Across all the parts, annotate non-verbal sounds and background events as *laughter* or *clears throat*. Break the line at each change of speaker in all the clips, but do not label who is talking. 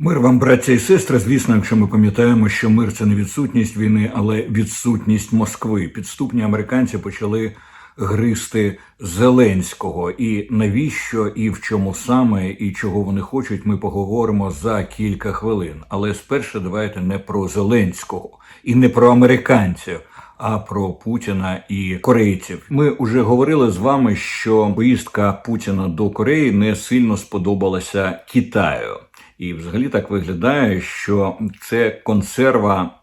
Мир вам, браття і сестри. Звісно, якщо ми пам'ятаємо, що мир це не відсутність війни, але відсутність Москви. Підступні американці почали гризти Зеленського. І навіщо, і в чому саме, і чого вони хочуть, ми поговоримо за кілька хвилин. Але спершу давайте не про Зеленського і не про американців. А про Путіна і корейців ми вже говорили з вами, що поїздка Путіна до Кореї не сильно сподобалася Китаю. І взагалі так виглядає, що це консерва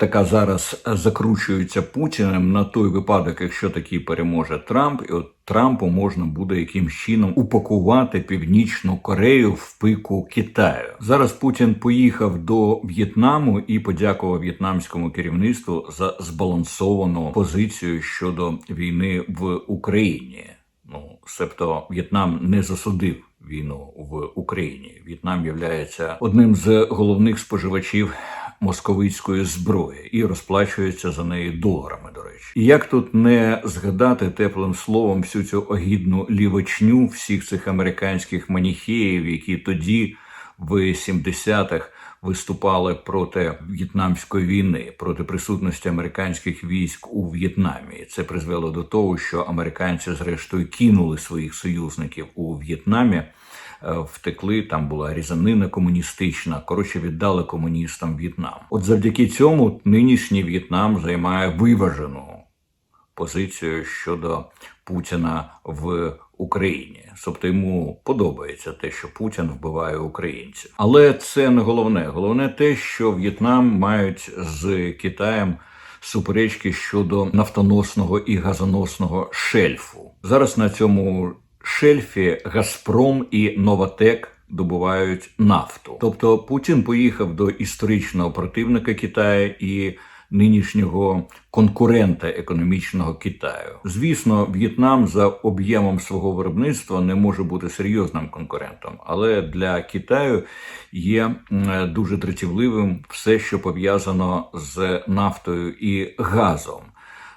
така зараз закручується Путіним на той випадок, якщо такий переможе Трамп, і от Трампу можна буде якимсь чином упакувати Північну Корею в пику Китаю. Зараз Путін поїхав до В'єтнаму і подякував в'єтнамському керівництву за збалансовану позицію щодо війни в Україні. Ну, себто В'єтнам не засудив війну в Україні. В'єтнам є одним з головних споживачів московицької зброї і розплачується за неї доларами. До речі, і як тут не згадати теплим словом всю цю огідну лівочню всіх цих американських маніхеїв, які тоді в 70-х виступали проти в'єтнамської війни, проти присутності американських військ у В'єтнамі. Це призвело до того, що американці, зрештою, кинули своїх союзників у В'єтнамі. е, Втекли, там була різанина комуністична. Коротше, віддали комуністам В'єтнам. От завдяки цьому нинішній В'єтнам займає виважену позицію щодо Путіна в Україні. Тобто йому подобається те, що Путін вбиває українців. Але це не головне. Головне те, що В'єтнам мають з Китаєм суперечки щодо нафтоносного і газоносного шельфу. Зараз на цьому шельфі Газпром і Новатек добувають нафту. Тобто Путін поїхав до історичного противника Китаю і нинішнього конкурента економічного Китаю. Звісно, В'єтнам за об'ємом свого виробництва не може бути серйозним конкурентом, але для Китаю є дуже дратівливим все, що пов'язано з нафтою і газом.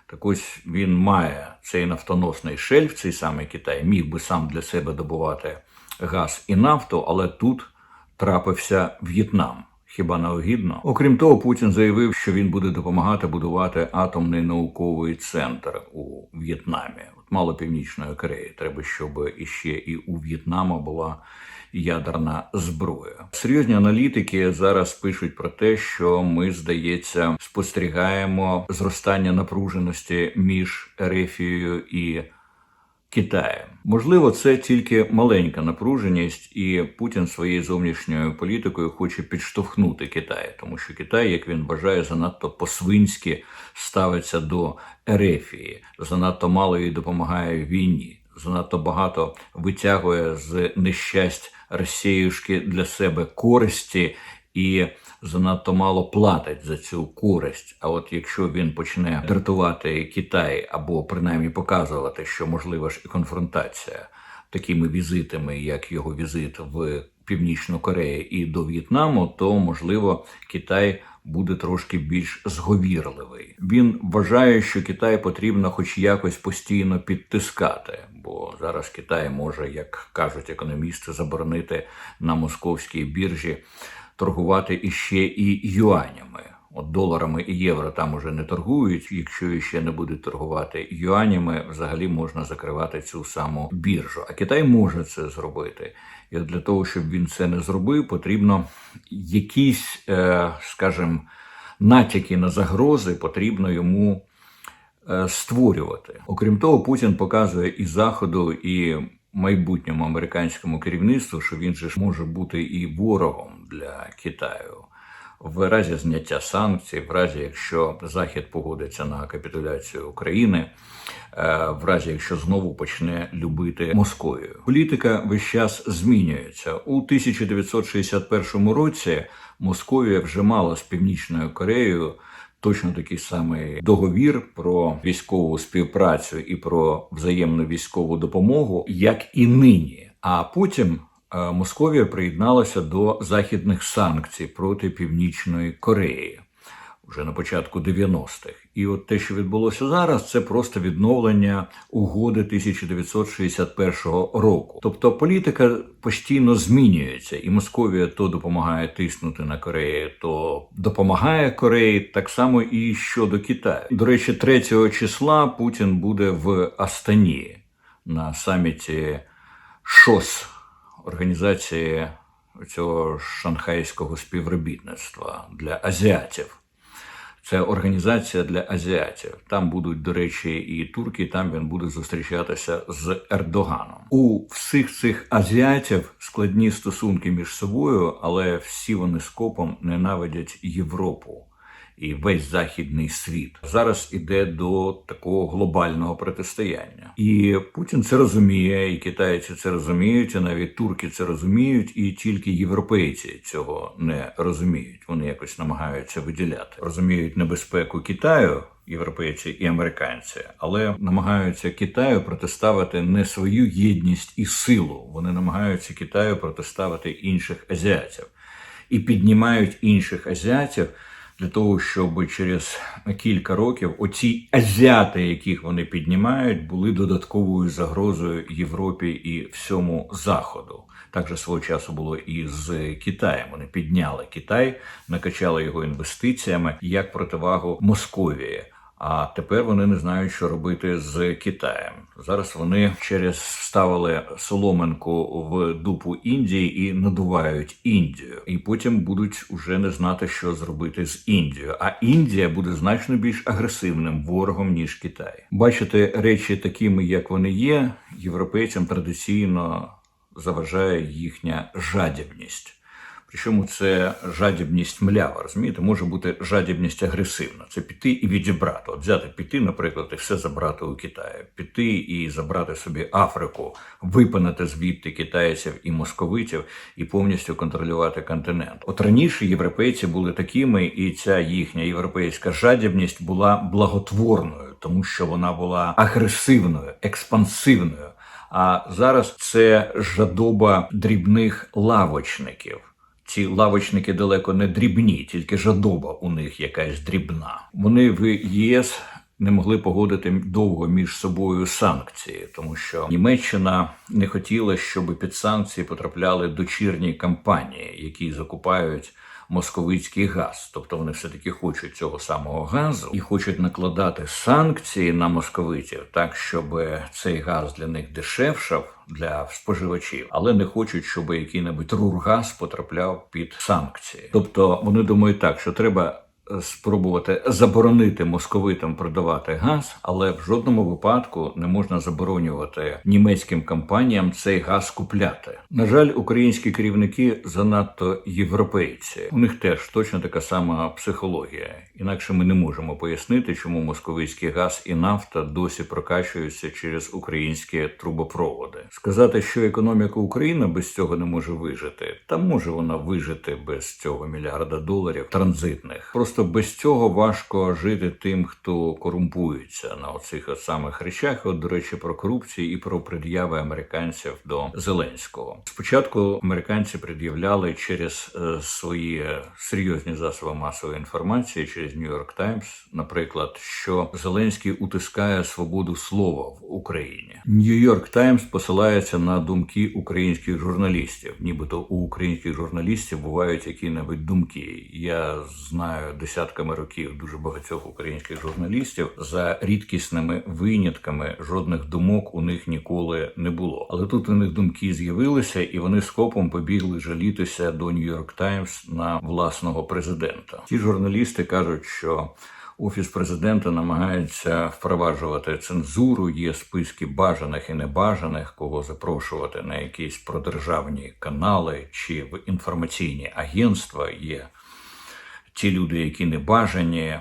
Так ось він має цей нафтоносний шельф, цей самий Китай, міг би сам для себе добувати газ і нафту, але тут трапився В'єтнам. Хіба не огідно? Окрім того, Путін заявив, що він буде допомагати будувати атомний науковий центр у В'єтнамі. От мало північної Кореї. Треба, щоб іще і у В'єтнама була ядерна зброя. Серйозні аналітики зараз пишуть про те, що ми, здається, спостерігаємо зростання напруженості між Ерефією і Китаєм. Можливо, це тільки маленька напруженість, і Путін своєю зовнішньою політикою хоче підштовхнути Китай, тому що Китай, як він вважає, занадто по-свинськи ставиться до Ерефії, занадто мало їй допомагає війні, занадто багато витягує з нещасть Росіюшки для себе користі і занадто мало платить за цю користь. А от якщо він почне дратувати Китай або принаймні показувати, що можлива ж і конфронтація такими візитами, як його візит в Північну Корею і до В'єтнаму, то можливо Китай буде трошки більш зговірливий. Він вважає, що Китай потрібно хоч якось постійно підтискати, бо зараз Китай може, як кажуть економісти, заборонити на московській біржі торгувати іще і юанями. От доларами і євро там уже не торгують. Якщо ще не будуть торгувати юанями, взагалі можна закривати цю саму біржу. А Китай може це зробити. І для того, щоб він це не зробив, потрібно якісь, е, скажімо, натяки на загрози потрібно йому е, створювати. Окрім того, Путін показує і заходу, і майбутньому американському керівництву, що він же ж може бути і ворогом для Китаю. В разі зняття санкцій, в разі якщо Захід погодиться на капітуляцію України, е, в разі якщо знову почне любити Московію. Політика весь час змінюється у 1961 році. Московія вже мала з північною Кореєю точно такий самий договір про військову співпрацю і про взаємну військову допомогу, як і нині. А потім Московія приєдналася до західних санкцій проти Північної Кореї. вже на початку 90-х. І от те, що відбулося зараз, це просто відновлення угоди 1961 року. Тобто політика постійно змінюється, і Московія то допомагає тиснути на Корею, то допомагає Кореї, так само і щодо Китаю. До речі, 3 числа Путін буде в Астані на саміті ШОС організації цього шанхайського співробітництва для азіатів. Це організація для азіатів. Там будуть, до речі, і турки. Там він буде зустрічатися з Ердоганом. У всіх цих азіатів складні стосунки між собою, але всі вони скопом ненавидять Європу і весь західний світ зараз іде до такого глобального протистояння, і Путін це розуміє, і китайці це розуміють, і навіть турки це розуміють, і тільки європейці цього не розуміють. Вони якось намагаються виділяти, розуміють небезпеку Китаю. Європейці і американці, але намагаються Китаю протиставити не свою єдність і силу. Вони намагаються Китаю протиставити інших азіатів і піднімають інших азіатів для того, щоб через кілька років оці азіати, яких вони піднімають, були додатковою загрозою Європі і всьому заходу. Так же свого часу було і з Китаєм. Вони підняли Китай, накачали його інвестиціями як противагу Московії. А тепер вони не знають, що робити з Китаєм. Зараз вони через ставили соломинку в дупу Індії і надувають Індію, і потім будуть уже не знати, що зробити з Індією. А Індія буде значно більш агресивним ворогом ніж Китай. Бачити речі такими, як вони є, європейцям традиційно заважає їхня жадібність. Причому це жадібність млява, розумієте, може бути жадібність агресивна. Це піти і відібрати. От взяти піти, наприклад, і все забрати у Китаї, піти і забрати собі Африку, випинати звідти китайців і московитів і повністю контролювати континент. От раніше європейці були такими, і ця їхня європейська жадібність була благотворною, тому що вона була агресивною, експансивною. А зараз це жадоба дрібних лавочників. Ці лавочники далеко не дрібні, тільки жадоба у них якась дрібна. Вони в ЄС не могли погодити довго між собою санкції, тому що Німеччина не хотіла, щоб під санкції потрапляли дочірні компанії, які закупають. Московицький газ, тобто вони все таки хочуть цього самого газу і хочуть накладати санкції на московитів так, щоб цей газ для них дешевшав для споживачів, але не хочуть, щоб який-небудь рургаз потрапляв під санкції. Тобто вони думають так, що треба спробувати заборонити московитам продавати газ, але в жодному випадку не можна заборонювати німецьким компаніям цей газ купляти. На жаль, українські керівники занадто європейці. У них теж точно така сама психологія. Інакше ми не можемо пояснити, чому московицький газ і нафта досі прокачуються через українські трубопроводи. Сказати, що економіка України без цього не може вижити, та може вона вижити без цього мільярда доларів транзитних. Просто без цього важко жити тим, хто корумпується на оцих самих речах. От, до речі, про корупцію і про пред'яви американців до Зеленського. Спочатку американці пред'являли через е, свої серйозні засоби масової інформації, через Нью-Йорк Таймс, наприклад, що Зеленський утискає свободу слова в Україні. Нью-Йорк Таймс посилається на думки українських журналістів, нібито у українських журналістів бувають які-небудь думки. Я знаю десятками років дуже багатьох українських журналістів за рідкісними винятками жодних думок у них ніколи не було. Але тут у них думки з'явилися, і вони скопом побігли жалітися до Нью-Йорк Таймс на власного президента. Ті журналісти кажуть, що Офіс президента намагається впроваджувати цензуру. Є списки бажаних і небажаних, кого запрошувати на якісь продержавні канали чи в інформаційні агентства. Є ті люди, які не бажані.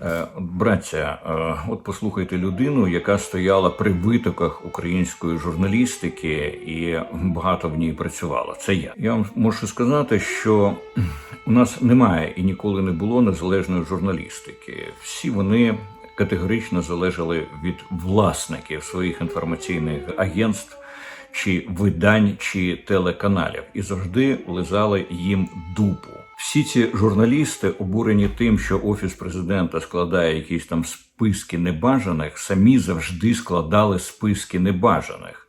Е, Браття, е, от послухайте людину, яка стояла при витоках української журналістики і багато в ній працювала. Це я. Я вам можу сказати, що у нас немає і ніколи не було незалежної журналістики. Всі вони категорично залежали від власників своїх інформаційних агентств. Чи видань, чи телеканалів, і завжди лизали їм дупу. Всі ці журналісти обурені тим, що офіс президента складає якісь там списки небажаних, самі завжди складали списки небажаних.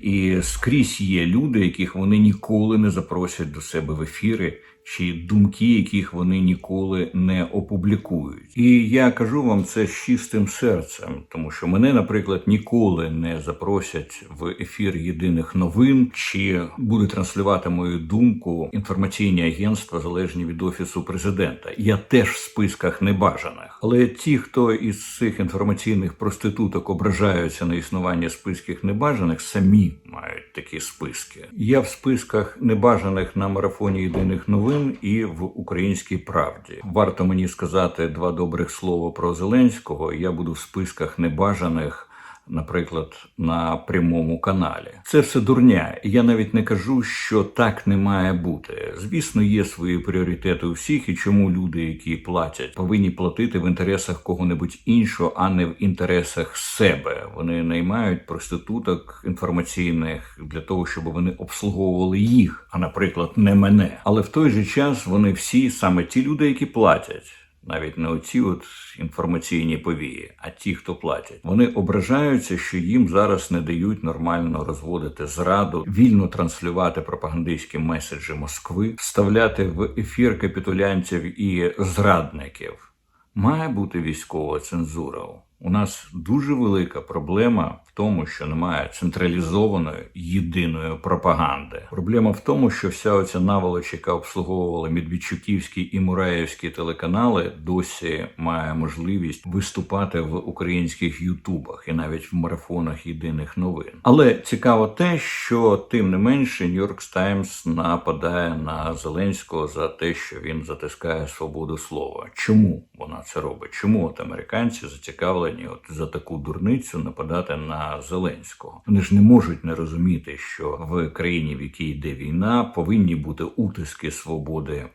І скрізь є люди, яких вони ніколи не запросять до себе в ефіри, чи думки, яких вони ніколи не опублікують. І я кажу вам це з чистим серцем, тому що мене, наприклад, ніколи не запросять в ефір єдиних новин, чи буде транслювати мою думку інформаційні агентства залежні від офісу президента. Я теж в списках небажаних. Але ті, хто із цих інформаційних проституток ображаються на існування списків небажаних, самі мають такі списки. Я в списках небажаних на марафоні єдиних новин і в українській правді. Варто мені сказати два добрих слова про Зеленського. Я буду в списках небажаних. Наприклад, на прямому каналі це все дурня. Я навіть не кажу, що так не має бути. Звісно, є свої пріоритети у всіх, і чому люди, які платять, повинні платити в інтересах кого-небудь іншого, а не в інтересах себе. Вони наймають проституток інформаційних для того, щоб вони обслуговували їх, а наприклад, не мене. Але в той же час вони всі саме ті люди, які платять. Навіть не оці от інформаційні повії, а ті, хто платять, вони ображаються, що їм зараз не дають нормально розводити зраду, вільно транслювати пропагандистські меседжі Москви, вставляти в ефір капітулянтів і зрадників. Має бути військова цензура. У нас дуже велика проблема тому, що немає централізованої єдиної пропаганди. Проблема в тому, що вся оця наволоч, яка обслуговувала Медведчуківські і Мураєвські телеканали, досі має можливість виступати в українських ютубах і навіть в марафонах єдиних новин. Але цікаво те, що тим не менше Нью-Йорк Таймс нападає на Зеленського за те, що він затискає свободу слова. Чому вона це робить? Чому от американці зацікавлені? От за таку дурницю нападати на Зеленського. Вони ж не можуть не розуміти, що в країні, в якій йде війна, повинні бути утиски свободи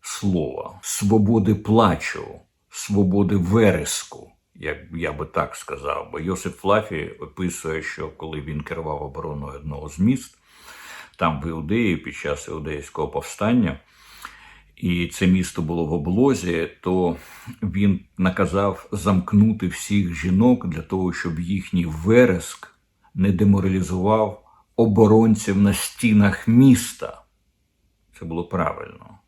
слова, свободи плачу, свободи вереску. Як я би так сказав, бо Йосип Флафі описує, що коли він керував обороною одного з міст, там в Іудеї під час іудейського повстання і це місто було в облозі, то він наказав замкнути всіх жінок для того, щоб їхній вереск не деморалізував оборонців на стінах міста. Це було правильно.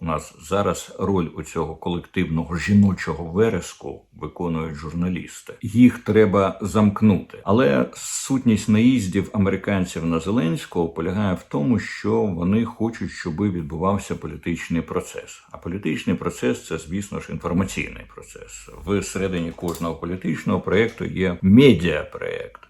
У нас зараз роль у цього колективного жіночого вереску виконують журналісти. Їх треба замкнути. Але сутність наїздів американців на Зеленського полягає в тому, що вони хочуть, щоб відбувався політичний процес. А політичний процес це, звісно ж, інформаційний процес. В середині кожного політичного проєкту є медіапроєкт.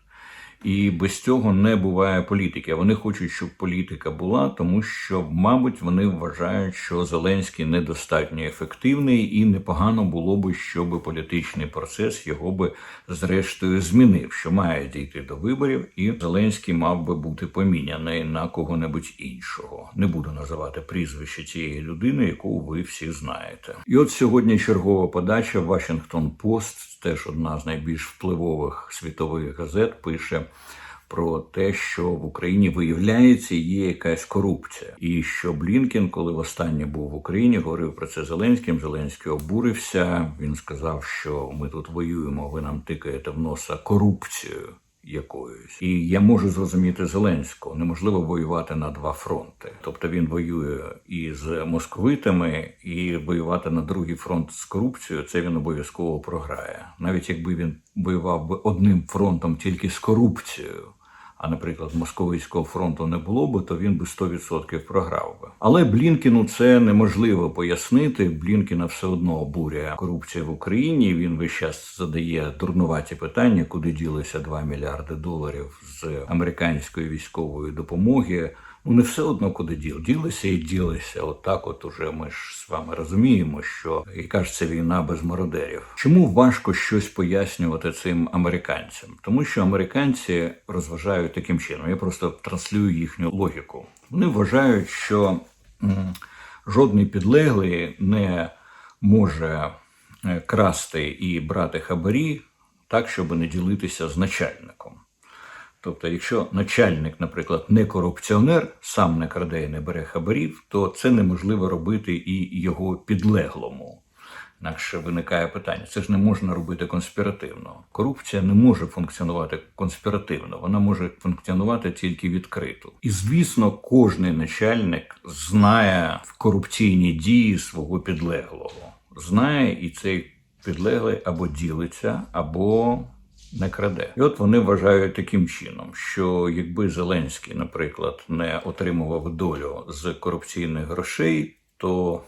І без цього не буває політики. Вони хочуть, щоб політика була, тому що, мабуть, вони вважають, що Зеленський недостатньо ефективний, і непогано було би, щоб політичний процес його би зрештою змінив, що має дійти до виборів, і Зеленський мав би бути поміняний на кого-небудь іншого. Не буду називати прізвище цієї людини, яку ви всі знаєте. І от сьогодні чергова подача Вашингтон Пост, теж одна з найбільш впливових світових газет, пише про те, що в Україні виявляється є якась корупція, і що Блінкен, коли востаннє був в Україні, говорив про це Зеленським. Зеленський обурився. Він сказав, що ми тут воюємо, ви нам тикаєте в носа корупцією. Якоюсь і я можу зрозуміти Зеленського. Неможливо воювати на два фронти. Тобто він воює і з московитами, і воювати на другий фронт з корупцією. Це він обов'язково програє. Навіть якби він воював би одним фронтом тільки з корупцією а, наприклад, московського фронту не було би, то він би 100% програв би. Але Блінкіну це неможливо пояснити. Блінкіна все одно обурює корупція в Україні. Він весь час задає дурнуваті питання, куди ділися 2 мільярди доларів з американської військової допомоги. Не все одно куди діл. Ділися і ділися. От от уже ми ж з вами розуміємо, що яка ж це війна без мародерів. Чому важко щось пояснювати цим американцям? Тому що американці розважають таким чином. Я просто транслюю їхню логіку. Вони вважають, що жодний підлеглий не може е, красти і брати хабарі так, щоб не ділитися з начальником. Тобто, якщо начальник, наприклад, не корупціонер, сам не краде і не бере хабарів, то це неможливо робити і його підлеглому. Інакше виникає питання: це ж не можна робити конспіративно. Корупція не може функціонувати конспіративно, вона може функціонувати тільки відкрито. І звісно, кожний начальник знає корупційні дії свого підлеглого, знає і цей підлеглий або ділиться, або не краде. І от вони вважають таким чином, що якби Зеленський, наприклад, не отримував долю з корупційних грошей, то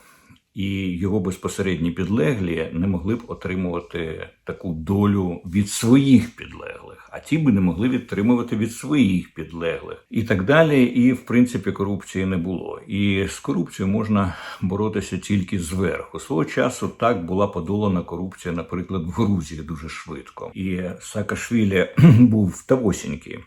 і його безпосередні підлеглі не могли б отримувати таку долю від своїх підлеглих, а ті би не могли відтримувати від своїх підлеглих і так далі. І в принципі корупції не було. І з корупцією можна боротися тільки зверху. Свого часу так була подолана корупція, наприклад, в Грузії дуже швидко. І Саакашвілі *clears throat* був тавосінький.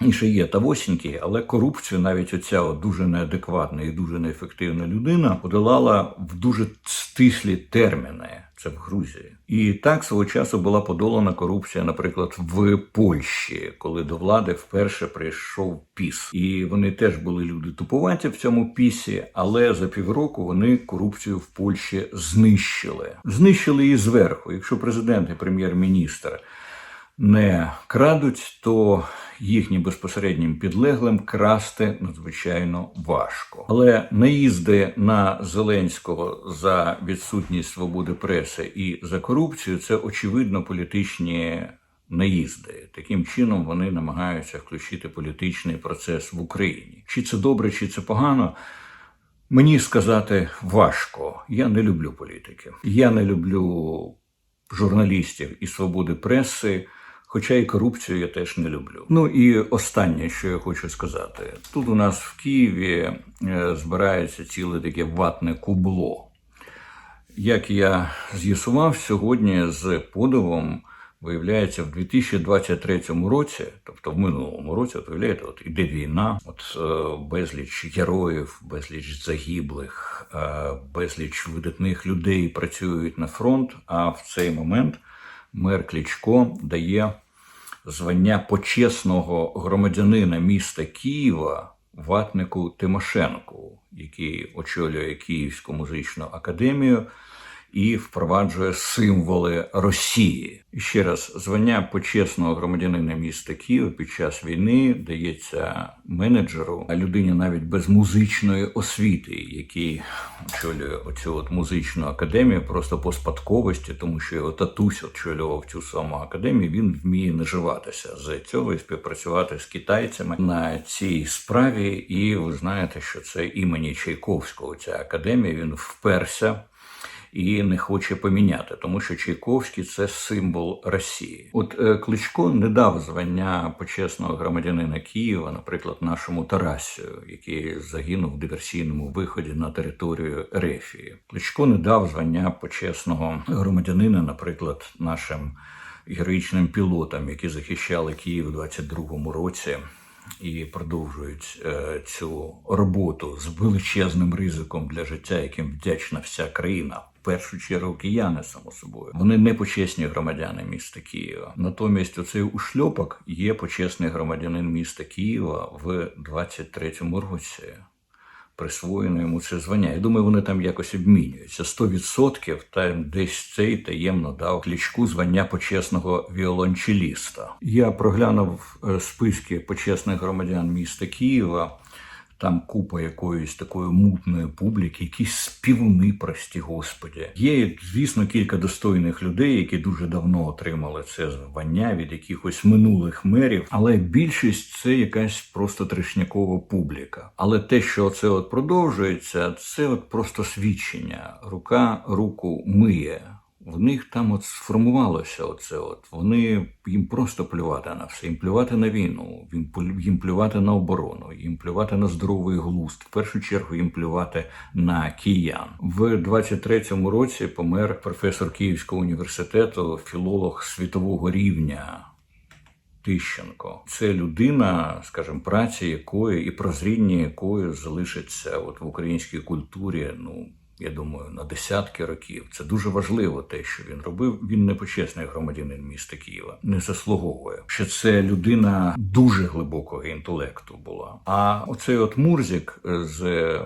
І є тавосінькі, але корупцію навіть оця дуже неадекватна і дуже неефективна людина подолала в дуже стислі терміни. Це в Грузії. І так свого часу була подолана корупція, наприклад, в Польщі, коли до влади вперше прийшов піс. І вони теж були люди тупуваті в цьому пісі, але за півроку вони корупцію в Польщі знищили. Знищили її зверху. Якщо президент і прем'єр-міністр не крадуть, то їхнім безпосереднім підлеглим красти надзвичайно важко. Але наїзди на Зеленського за відсутність свободи преси і за корупцію це очевидно політичні. Наїзди таким чином вони намагаються включити політичний процес в Україні. Чи це добре, чи це погано? Мені сказати важко. Я не люблю політики. Я не люблю журналістів і свободи преси. Хоча і корупцію я теж не люблю. Ну і останнє, що я хочу сказати, тут у нас в Києві е, збирається ціле таке ватне кубло. Як я з'ясував сьогодні з подивом, виявляється, в 2023 році, тобто в минулому році, от виявляєте, от іде війна, от е, безліч героїв, безліч загиблих, е, безліч видатних людей працюють на фронт. А в цей момент мер Клічко дає звання почесного громадянина міста Києва ватнику Тимошенку, який очолює Київську музичну академію і впроваджує символи Росії. І ще раз, звання почесного громадянина міста Києва під час війни дається менеджеру, а людині навіть без музичної освіти, який очолює оцю от музичну академію, просто по спадковості, тому що його татусь очолював цю саму академію. Він вміє наживатися з цього і співпрацювати з китайцями на цій справі. І ви знаєте, що це імені Чайковського. Ця академія він вперся і не хоче поміняти, тому що Чайковський це символ Росії. От е, Кличко не дав звання почесного громадянина Києва, наприклад, нашому Тарасію, який загинув в диверсійному виході на територію Рефії. Кличко не дав звання почесного громадянина, наприклад, нашим героїчним пілотам, які захищали Київ у 22-му році і продовжують е, цю роботу з величезним ризиком для життя, яким вдячна вся країна. В першу чергу кияни, само собою, вони не почесні громадяни міста Києва. Натомість, оцей ушльопок є почесний громадянин міста Києва в 23-му році. Присвоєно йому це звання. Я думаю, вони там якось обмінюються. 100% там десь цей таємно дав клічку звання почесного віолончеліста. Я проглянув е, списки почесних громадян міста Києва. Там купа якоїсь такої мутної публіки, якісь співуни, прості господі. Є, звісно, кілька достойних людей, які дуже давно отримали це звання від якихось минулих мерів, але більшість це якась просто трешнякова публіка. Але те, що це от продовжується, це от просто свідчення. Рука руку миє. В них там от сформувалося оце. От вони їм просто плювати на все, їм плювати на війну, їм плювати на оборону, їм плювати на здоровий глузд. В першу чергу їм плювати на киян. В 23-му році помер професор Київського університету, філолог світового рівня. Тищенко це людина, скажімо, праці якої і прозріння якої залишиться от в українській культурі ну я думаю, на десятки років. Це дуже важливо, те, що він робив. Він не почесний громадянин міста Києва, не заслуговує. Що це людина дуже глибокого інтелекту була. А оцей от Мурзік з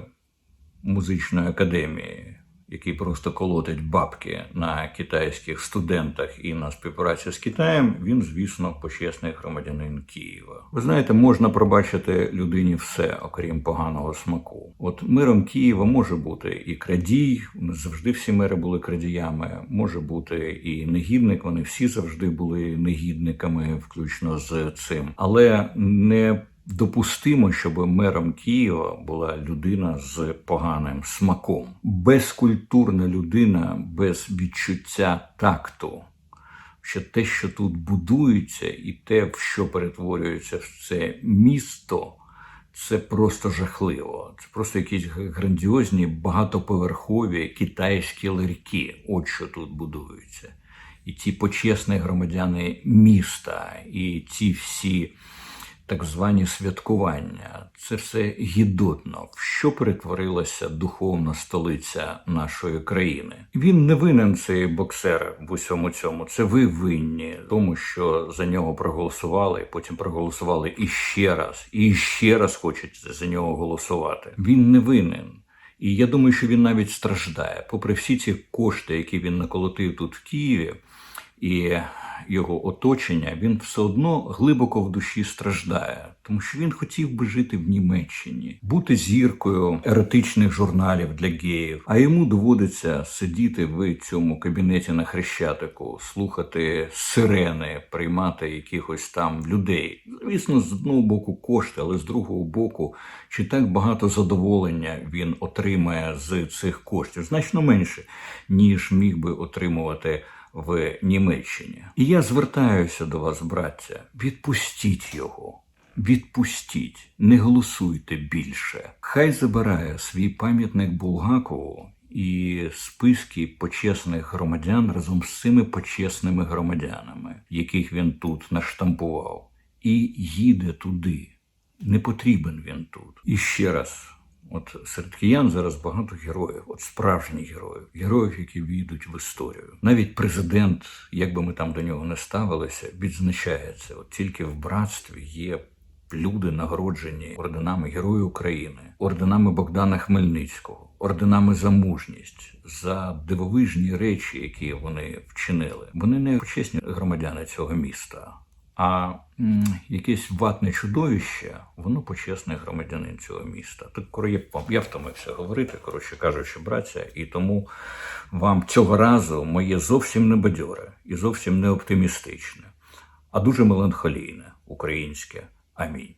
музичної академії, який просто колотить бабки на китайських студентах і на співпрацю з Китаєм, він, звісно, почесний громадянин Києва. Ви знаєте, можна пробачити людині все, окрім поганого смаку. От миром Києва може бути і крадій, завжди всі мери були крадіями, може бути і негідник. Вони всі завжди були негідниками, включно з цим, але не Допустимо, щоб мером Києва була людина з поганим смаком, безкультурна людина без відчуття такту. Що те, що тут будується, і те, в що перетворюється в це місто, це просто жахливо. Це просто якісь грандіозні багатоповерхові китайські ларьки. От що тут будується. І ці почесні громадяни міста, і ці всі так звані святкування. Це все гідотно, в що перетворилася духовна столиця нашої країни. Він не винен цей боксер в усьому цьому. Це ви винні, тому що за нього проголосували, потім проголосували іще раз, і ще раз хочуть за нього голосувати. Він не винен. І я думаю, що він навіть страждає, попри всі ці кошти, які він наколотив тут в Києві, і його оточення, він все одно глибоко в душі страждає, тому що він хотів би жити в Німеччині, бути зіркою еротичних журналів для геїв. А йому доводиться сидіти в цьому кабінеті на хрещатику, слухати сирени, приймати якихось там людей. Звісно, з одного боку кошти, але з другого боку, чи так багато задоволення він отримає з цих коштів, значно менше, ніж міг би отримувати в Німеччині. І я звертаюся до вас, браття, відпустіть його. Відпустіть, не голосуйте більше. Хай забирає свій пам'ятник Булгакову і списки почесних громадян разом з цими почесними громадянами, яких він тут наштампував, і їде туди. Не потрібен він тут. І ще раз. От серед киян зараз багато героїв, от справжніх героїв, героїв, які війдуть в історію. Навіть президент, як би ми там до нього не ставилися, відзначається. От тільки в братстві є люди, нагороджені орденами Героїв України, орденами Богдана Хмельницького, орденами за мужність, за дивовижні речі, які вони вчинили. Вони не почесні громадяни цього міста. А якесь ватне чудовище, воно почесний громадянин цього міста. Так я втомився говорити, коротше кажучи, браття, і тому вам цього разу моє зовсім не бадьоре і зовсім не оптимістичне, а дуже меланхолійне українське. Амінь.